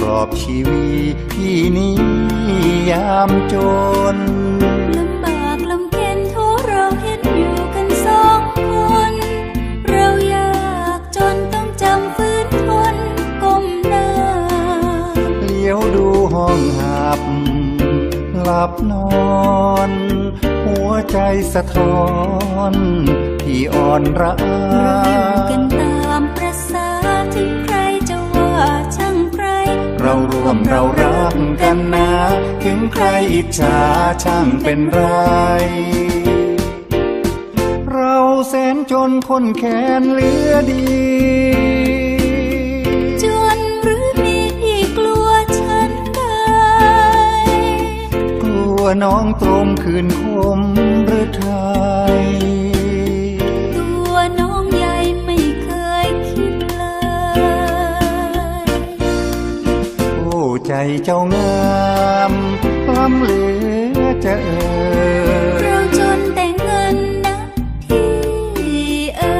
พื่อนปลอบชีวีพี่นี้ยามจนลำบากลำเค็นทุเราเห็นอยู่กันสองคน เราอยากจนต้องจำฝืนทนก้มหน้าเลี้ยวดูห้องหับ หลับนอน หัวใจสะท้อนที่อ่อนระอาเราอยู่กัน เราร่วมเรารักกันนะ ถึงใครอิจฉาช่างเป็นไร เราแสนจนคนแค้นเหลือดีจนหรือมีที่กลัวฉันได้กลัวน้องตรมคืนคมหรือไทย เจ้างามล้ำเหลือจะเอ่ยเราจนแต่เงินนะพี่เอ๋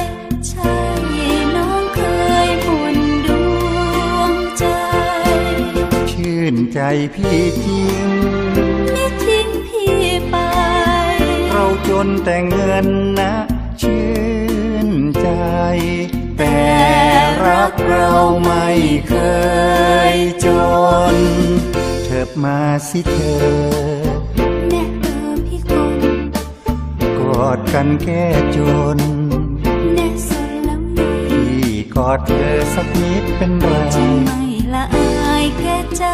ยใช่น้องเคยหมุนดวงใจ ชื่นใจพี่จริงไม่ทิ้งพี่ไป เราจนแต่เงิน กเราไม่เคยจน เถิบมาสิเธอแน่เออพี่คนกอดกันแก้จน แน่สนแล้วไหมพี่กอดเธอสักนิดเป็นไรจะไม่ละอายแก่ใจ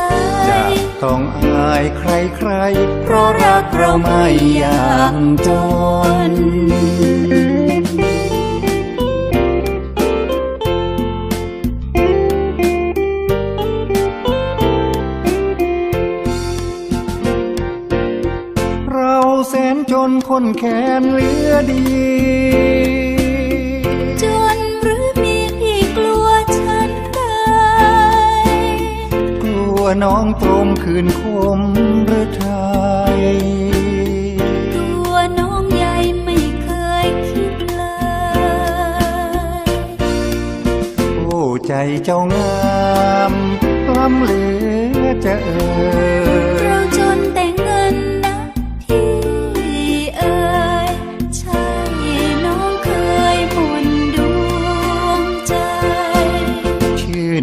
จะต้องอายใครใครๆเพราะรักเราไม่อยากจน จนคนแค้นเหลือดี จนหรือมีที่กลัวฉันได้ กลัวน้องตรมคืนคมหรือไทยตัวน้องใหญ่ไม่เคยคิดเลย โอ้ใจเจ้างามล้ำเหลือจะเอ่ย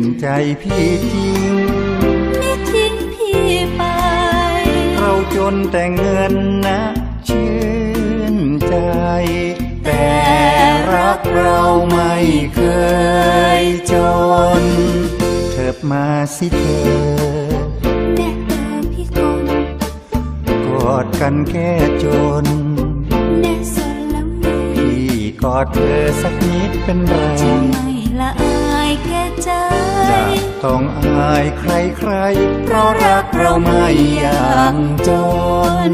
นใจพี่จริงไม่ทิ้งพี่ไป เราจนแต่เงินนะชื่นใจ แต่รักเราไม่เคยจน เถิบมาสิเธอแน่เออพี่คนกอดกันแก้จนแน่สนแล้วไหมพี่กอดเธอสักนิดเป็นไรจะไม่ละอาย แก่ใจจะต้องอายใครใครๆเพราะรักเราไม่อย่างจน